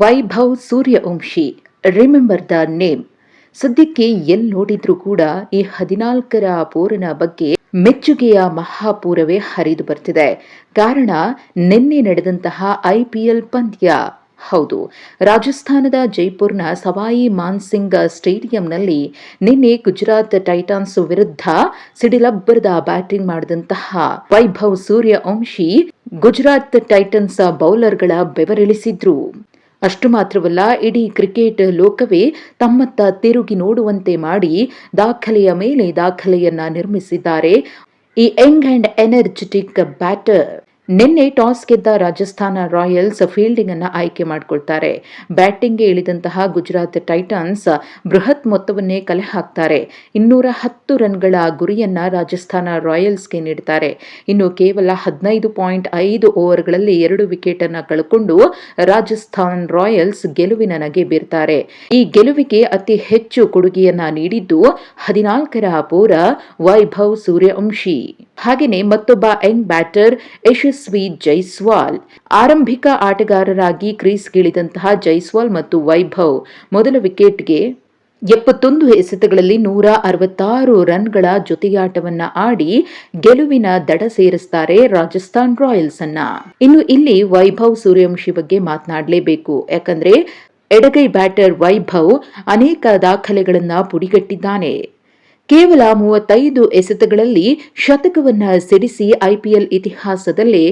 Vaibhav Suryavanshi remember the name ಸದ್ಯಕ್ಕೆ ಎಲ್ಲಿ ನೋಡಿದ್ರೂ ಕೂಡ ಈ ಹದಿನಾಲ್ಕರ ಪೂರನ ಬಗ್ಗೆ ಮೆಚ್ಚುಗೆಯ ಮಹಾಪೂರವೇ ಹರಿದು ಬರ್ತಿದೆ. ಕಾರಣ, ನಿನ್ನೆ ನಡೆದಂತಹ ಐಪಿಎಲ್ ಪಂದ್ಯ. ಹೌದು, ರಾಜಸ್ಥಾನದ ಜೈಪುರ್ನ ಸವಾಯಿ ಮಾನ್ಸಿಂಗ್ ಸ್ಟೇಡಿಯಂನಲ್ಲಿ ನಿನ್ನೆ ಗುಜರಾತ್ ಟೈಟಾನ್ಸ್ ವಿರುದ್ಧ ಸಿಡಿಲಬ್ಬರದ ಬ್ಯಾಟಿಂಗ್ ಮಾಡಿದಂತಹ ವೈಭವ್ ಸೂರ್ಯವಂಶಿ ಗುಜರಾತ್ ಟೈಟನ್ಸ್ ಬೌಲರ್ಗಳ ಬೆವರಿಳಿಸಿದ್ರು. ಅಷ್ಟು ಮಾತ್ರವಲ್ಲ, ಇಡೀ ಕ್ರಿಕೆಟ್ ಲೋಕವೇ ತಮ್ಮತ್ತ ತಿರುಗಿ ನೋಡುವಂತೆ ಮಾಡಿ ದಾಖಲೆಯ ಮೇಲೆ ದಾಖಲೆಯನ್ನ ನಿರ್ಮಿಸಿದ್ದಾರೆ. ಈ ಯಂಗ್ ಅಂಡ್ ಎನರ್ಜೆಟಿಕ್ ಬ್ಯಾಟರ್ ನಿನ್ನೆ ಟಾಸ್ ಗೆದ್ದ ರಾಜಸ್ಥಾನ ರಾಯಲ್ಸ್ ಫೀಲ್ಡಿಂಗ್ ಅನ್ನು ಆಯ್ಕೆ ಮಾಡಿಕೊಳ್ತಾರೆ. ಬ್ಯಾಟಿಂಗ್ಗೆ ಇಳಿದಂತಹ ಗುಜರಾತ್ ಟೈಟನ್ಸ್ ಬೃಹತ್ ಮೊತ್ತವನ್ನೇ ಕಲೆ ಹಾಕ್ತಾರೆ. ಇನ್ನೂರ ಹತ್ತು ರನ್ಗಳ ಗುರಿಯನ್ನ ರಾಜಸ್ಥಾನ ರಾಯಲ್ಸ್ಗೆ ನೀಡ್ತಾರೆ. ಇನ್ನು ಕೇವಲ ಹದಿನೈದು ಪಾಯಿಂಟ್ ಐದು ಓವರ್ಗಳಲ್ಲಿ ಎರಡು ವಿಕೆಟ್ ಅನ್ನ ಕಳ್ಕೊಂಡು ರಾಜಸ್ಥಾನ್ ರಾಯಲ್ಸ್ ಗೆಲುವಿನ ನಗೆ ಬೀರ್ತಾರೆ. ಈ ಗೆಲುವಿಗೆ ಅತಿ ಹೆಚ್ಚು ಕೊಡುಗೆಯನ್ನ ನೀಡಿದ್ದು ಹದಿನಾಲ್ಕರ ಪೂರ ವೈಭವ್ ಸೂರ್ಯವಂಶಿ. ಹಾಗೆಯೇ ಮತ್ತೊಬ್ಬ ಯಂಗ್ ಬ್ಯಾಟರ್ ಯಶಸ್ವಿ ಜೈಸ್ವಾಲ್. ಆರಂಭಿಕ ಆಟಗಾರರಾಗಿ ಕ್ರೀಸ್ಗಿಳಿದಂತಹ ಜೈಸ್ವಾಲ್ ಮತ್ತು ವೈಭವ್ ಮೊದಲ ವಿಕೆಟ್ಗೆ ಎಪ್ಪತ್ತೊಂದು ಎಸೆತಗಳಲ್ಲಿ ನೂರ ಅರವತ್ತಾರು ರನ್ಗಳ ಜೊತೆಯಾಟವನ್ನ ಆಡಿ ಗೆಲುವಿನ ದಡ ಸೇರಿಸ್ತಾರೆ ರಾಜಸ್ಥಾನ್ ರಾಯಲ್ಸ್ ಅನ್ನ. ಇನ್ನು ಇಲ್ಲಿ ವೈಭವ್ ಸೂರ್ಯವಂಶಿ ಬಗ್ಗೆ ಮಾತನಾಡಲೇಬೇಕು. ಯಾಕಂದ್ರೆ ಎಡಗೈ ಬ್ಯಾಟರ್ ವೈಭವ್ ಅನೇಕ ದಾಖಲೆಗಳನ್ನ ಪುಡಿಗಟ್ಟಿದ್ದಾನೆ. ಕೇವಲ ಮೂವತ್ತೈದು ಎಸೆತಗಳಲ್ಲಿ ಶತಕವನ್ನ ಸಿಡಿಸಿ ಐಪಿಎಲ್ ಇತಿಹಾಸದಲ್ಲೇ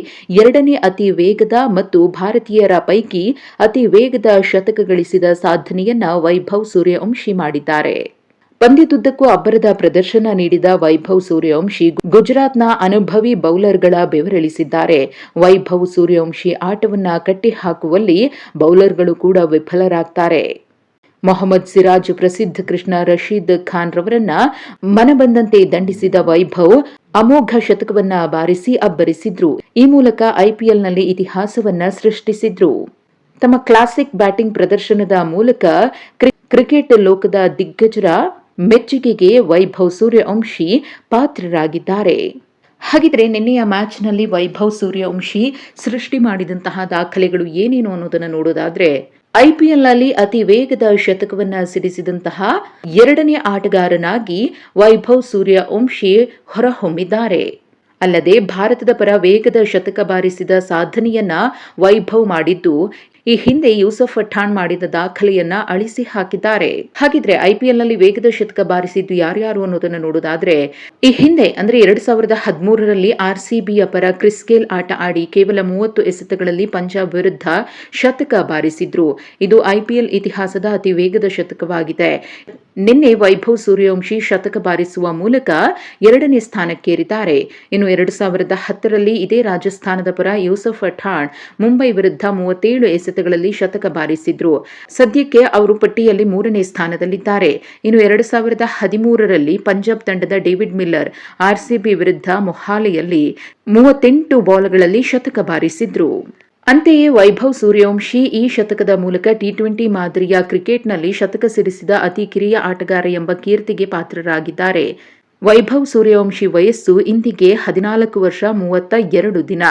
ಎರಡನೇ ಅತಿ ವೇಗದ ಮತ್ತು ಭಾರತೀಯರ ಪೈಕಿ ಅತಿ ವೇಗದ ಶತಕ ಗಳಿಸಿದ ಸಾಧನೆಯನ್ನ ವೈಭವ್ ಸೂರ್ಯವಂಶಿ ಮಾಡಿದ್ದಾರೆ. ಪಂದ್ಯದುದ್ದಕ್ಕೂ ಅಬ್ಬರದ ಪ್ರದರ್ಶನ ನೀಡಿದ ವೈಭವ್ ಸೂರ್ಯವಂಶಿ ಗುಜರಾತ್ನ ಅನುಭವಿ ಬೌಲರ್ಗಳ ಬೆವರಳಿಸಿದ್ದಾರೆ. ವೈಭವ್ ಸೂರ್ಯವಂಶಿ ಆಟವನ್ನ ಕಟ್ಟಿಹಾಕುವಲ್ಲಿ ಬೌಲರ್ಗಳು ಕೂಡ ವಿಫಲರಾಗ್ತಾರೆ. ಮೊಹಮ್ಮದ್ ಸಿರಾಜ್ ಪ್ರಸಿದ್ಧ ಕೃಷ್ಣ ರಶೀದ್ ಖಾನ್ ರವರನ್ನ ಮನಬಂದಂತೆ ದಂಡಿಸಿದ ವೈಭವ್ ಅಮೋಘ ಶತಕವನ್ನ ಬಾರಿಸಿ ಅಬ್ಬರಿಸಿದ್ರು. ಈ ಮೂಲಕ ಐಪಿಎಲ್ನಲ್ಲಿ ಇತಿಹಾಸವನ್ನ ಸೃಷ್ಟಿಸಿದ್ರು. ತಮ್ಮ ಕ್ಲಾಸಿಕ್ ಬ್ಯಾಟಿಂಗ್ ಪ್ರದರ್ಶನದ ಮೂಲಕ ಕ್ರಿಕೆಟ್ ಲೋಕದ ದಿಗ್ಗಜರ ಮೆಚ್ಚುಗೆಗೆ ವೈಭವ್ ಸೂರ್ಯವಂಶಿ ಪಾತ್ರರಾಗಿದ್ದಾರೆ. ಹಾಗಿದ್ರೆ ನಿನ್ನೆಯ ಮ್ಯಾಚ್ನಲ್ಲಿ ವೈಭವ್ ಸೂರ್ಯವಂಶಿ ಸೃಷ್ಟಿ ಮಾಡಿದಂತಹ ದಾಖಲೆಗಳು ಏನೇನು ಅನ್ನೋದನ್ನು ನೋಡೋದಾದ್ರೆ ಐಪಿಎಲ್ನಲ್ಲಿ ಅತಿ ವೇಗದ ಶತಕವನ್ನ ಸಿಡಿಸಿದಂತಹ ಎರಡನೇ ಆಟಗಾರನಾಗಿ ವೈಭವ್ ಸೂರ್ಯ ವಂಶಿ ಹೊರಹೊಮ್ಮಿದ್ದಾರೆ. ಅಲ್ಲದೆ ಭಾರತದ ಪರ ವೇಗದ ಶತಕ ಬಾರಿಸಿದ ಸಾಧನೆಯನ್ನ ವೈಭವ್ ಮಾಡಿದ್ದು ಈ ಹಿಂದೆ ಯೂಸಫ್ ಪಠಾಣ್ ಮಾಡಿದ ದಾಖಲೆಯನ್ನ ಅಳಿಸಿ ಹಾಕಿದ್ದಾರೆ. ಹಾಗಿದ್ರೆ ಐಪಿಎಲ್ನಲ್ಲಿ ವೇಗದ ಶತಕ ಬಾರಿಸಿದ್ದು ಯಾರ್ಯಾರು ಅನ್ನೋದನ್ನ ನೋಡೋದಾದ್ರೆ, ಈ ಹಿಂದೆ ಅಂದ್ರೆ ಎರಡ್ ಸಾವಿರದ ಹದಿಮೂರರಲ್ಲಿ ಆರ್ ಸಿಬಿಯ ಪರ ಕ್ರಿಸ್ಗೇಲ್ ಆಟ ಆಡಿ ಕೇವಲ ಮೂವತ್ತು ಎಸೆತಗಳಲ್ಲಿ ಪಂಜಾಬ್ ವಿರುದ್ಧ ಶತಕ ಬಾರಿಸಿದ್ರು. ಇದು ಐಪಿಎಲ್ ಇತಿಹಾಸದ ಅತಿ ವೇಗದ ಶತಕವಾಗಿದೆ. ನಿನ್ನೆ ವೈಭವ್ ಸೂರ್ಯವಂಶಿ ಶತಕ ಬಾರಿಸುವ ಮೂಲಕ ಎರಡನೇ ಸ್ಥಾನಕ್ಕೇರಿದ್ದಾರೆ. ಇನ್ನು ಎರಡು ಸಾವಿರದ ಹತ್ತರಲ್ಲಿ ಇದೇ ರಾಜಸ್ಥಾನದ ಪರ ಯೂಸಫ್ ಅಠಾಣ್ ಮುಂಬೈ ವಿರುದ್ಧ ಮೂವತ್ತೇಳು ಎಸೆತಗಳಲ್ಲಿ ಶತಕ ಬಾರಿಸಿದ್ರು. ಸದ್ಯಕ್ಕೆ ಅವರು ಪಟ್ಟಿಯಲ್ಲಿ ಮೂರನೇ ಸ್ಥಾನದಲ್ಲಿದ್ದಾರೆ. ಇನ್ನು ಎರಡು ಸಾವಿರದ ಹದಿಮೂರರಲ್ಲಿ ಪಂಜಾಬ್ ತಂಡದ ಡೇವಿಡ್ ಮಿಲ್ಲರ್ ಆರ್ಸಿಬಿ ವಿರುದ್ಧ ಮೊಹಾಲಿಯಲ್ಲಿ ಮೂವತ್ತೆಂಟು ಬಾಲ್ಗಳಲ್ಲಿ ಶತಕ ಬಾರಿಸಿದ್ರು. ಅಂತೆಯೇ ವೈಭವ್ ಸೂರ್ಯವಂಶಿ ಈ ಶತಕದ ಮೂಲಕ ಟಿ ಟ್ವೆಂಟಿ ಮಾದರಿಯ ಕ್ರಿಕೆಟ್ನಲ್ಲಿ ಶತಕ ಸಿಡಿಸಿದ ಅತಿ ಕಿರಿಯ ಆಟಗಾರ ಎಂಬ ಕೀರ್ತಿಗೆ ಪಾತ್ರರಾಗಿದ್ದಾರೆ. ವೈಭವ್ ಸೂರ್ಯವಂಶಿ ವಯಸ್ಸು ಇಂದಿಗೆ ಹದಿನಾಲ್ಕು ವರ್ಷ ಮೂವತ್ತ ಎರಡು ದಿನ.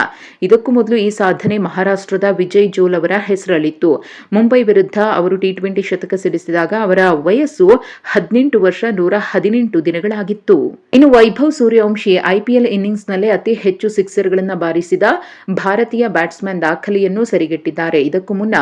ಇದಕ್ಕೂ ಮೊದಲು ಈ ಸಾಧನೆ ಮಹಾರಾಷ್ಟ್ರದ ವಿಜಯ್ ಜೋಲ್ ಅವರ ಹೆಸರಲ್ಲಿತ್ತು. ಮುಂಬೈ ವಿರುದ್ಧ ಅವರು ಟಿ ಟ್ವೆಂಟಿ ಶತಕ ಸಿಡಿಸಿದಾಗ ಅವರ ವಯಸ್ಸು ಹದಿನೆಂಟು ವರ್ಷ ನೂರ ಹದಿನೆಂಟು ದಿನಗಳಾಗಿತ್ತು. ಇನ್ನು ವೈಭವ್ ಸೂರ್ಯವಂಶಿ ಐಪಿಎಲ್ ಇನ್ನಿಂಗ್ಸ್ನಲ್ಲೇ ಅತಿ ಹೆಚ್ಚು ಸಿಕ್ಸರ್ಗಳನ್ನು ಬಾರಿಸಿದ ಭಾರತೀಯ ಬ್ಯಾಟ್ಸ್ಮನ್ ದಾಖಲೆಯನ್ನು ಸರಿಗಟ್ಟಿದ್ದಾರೆ. ಇದಕ್ಕೂ ಮುನ್ನ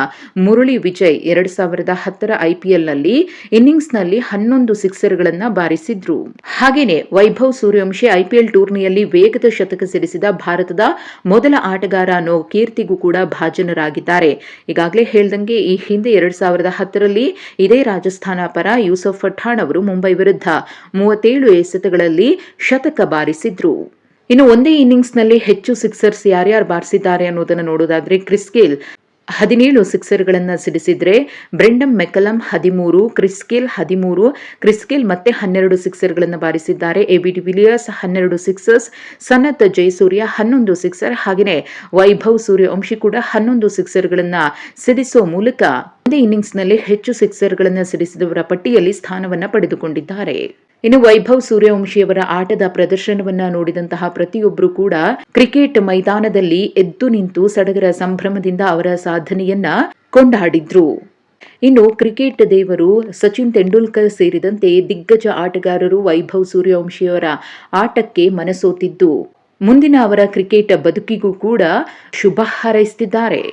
ಮುರಳಿ ವಿಜಯ್ ಎರಡು ಸಾವಿರದ ಹತ್ತರ ಐಪಿಎಲ್ನಲ್ಲಿ ಇನ್ನಿಂಗ್ಸ್ನಲ್ಲಿ ಹನ್ನೊಂದು ಸಿಕ್ಸರ್ಗಳನ್ನು ಬಾರಿಸಿದ್ರು. ಹಾಗೇನೆ ವೈಭವ್ ಸೂರ್ಯವಂಶಿ ಐಪಿಎಲ್ ಟೂರ್ನಿಯಲ್ಲಿ ವೇಗದ ಶತಕ ಸಿಡಿಸಿದ ಭಾರತದ ಮೊದಲ ಆಟಗಾರ ಅನ್ನೋ ಕೀರ್ತಿಗೂ ಕೂಡ ಭಾಜನರಾಗಿದ್ದಾರೆ. ಈಗಾಗಲೇ ಹೇಳ್ದಂಗೆ ಈ ಹಿಂದೆ ಎರಡ್ ಸಾವಿರದ ಹತ್ತರಲ್ಲಿ ಇದೇ ರಾಜಸ್ಥಾನ ಪರ ಯೂಸಫ್ ಪಠಾಣ್ ಅವರು ಮುಂಬೈ ವಿರುದ್ಧ ಮೂವತ್ತೇಳು ಎಸೆತಗಳಲ್ಲಿ ಶತಕ ಬಾರಿಸಿದ್ರು. ಇನ್ನು ಒಂದೇ ಇನ್ನಿಂಗ್ಸ್ನಲ್ಲಿ ಹೆಚ್ಚು ಸಿಕ್ಸರ್ಸ್ ಯಾರ್ಯಾರು ಬಾರಿಸಿದ್ದಾರೆ ಅನ್ನೋದನ್ನು ನೋಡೋದಾದ್ರೆ ಕ್ರಿಸ್ಗೇಲ್ ಹದಿನೇಳು ಸಿಕ್ಸರ್ಗಳನ್ನು ಸಿಡಿಸಿದರೆ ಬ್ರೆಂಡಮ್ ಮೆಕಲಂ ಹದಿಮೂರು, ಕ್ರಿಸ್ಕಿಲ್ ಹದಿಮೂರು, ಕ್ರಿಸ್ಕಿಲ್ ಮತ್ತೆ ಹನ್ನೆರಡು ಸಿಕ್ಸರ್ಗಳನ್ನು ಬಾರಿಸಿದ್ದಾರೆ. ಎ ಬಿ ವಿಲಿಯರ್ಸ್ ಹನ್ನೆರಡು ಸಿಕ್ಸರ್ಸ್, ಸನತ್ ಜಯಸೂರ್ಯ ಹನ್ನೊಂದು ಸಿಕ್ಸರ್ ಹಾಗೆಯೇ ವೈಭವ್ ಸೂರ್ಯವಂಶಿ ಕೂಡ ಹನ್ನೊಂದು ಸಿಕ್ಸರ್ಗಳನ್ನು ಸಿಡಿಸೋ ಮೂಲಕ ಒಂದೇ ಇನ್ನಿಂಗ್ಸ್ನಲ್ಲಿ ಹೆಚ್ಚು ಸಿಕ್ಸರ್ಗಳನ್ನು ಸಿಡಿಸಿದವರ ಪಟ್ಟಿಯಲ್ಲಿ ಸ್ಥಾನವನ್ನು ಪಡೆದುಕೊಂಡಿದ್ದಾರೆ. ಇನ್ನು ವೈಭವ್ ಸೂರ್ಯವಂಶಿಯವರ ಆಟದ ಪ್ರದರ್ಶನವನ್ನ ನೋಡಿದಂತಹ ಪ್ರತಿಯೊಬ್ಬರು ಕೂಡ ಕ್ರಿಕೆಟ್ ಮೈದಾನದಲ್ಲಿ ಎದ್ದು ನಿಂತು ಸಡಗರ ಸಂಭ್ರಮದಿಂದ ಅವರ ಸಾಧನೆಯನ್ನ ಕೊಂಡಾಡಿದ್ರು. ಇನ್ನು ಕ್ರಿಕೆಟ್ ದೇವರು ಸಚಿನ್ ತೆಂಡೂಲ್ಕರ್ ಸೇರಿದಂತೆ ದಿಗ್ಗಜ ಆಟಗಾರರು ವೈಭವ್ ಸೂರ್ಯವಂಶಿಯವರ ಆಟಕ್ಕೆ ಮನಸೋತಿದ್ದು. ಮುಂದಿನ ಅವರ ಕ್ರಿಕೆಟ್ ಬದುಕಿಗೂ ಕೂಡ ಶುಭ ಹಾರೈಸುತ್ತಿದ್ದಾರೆ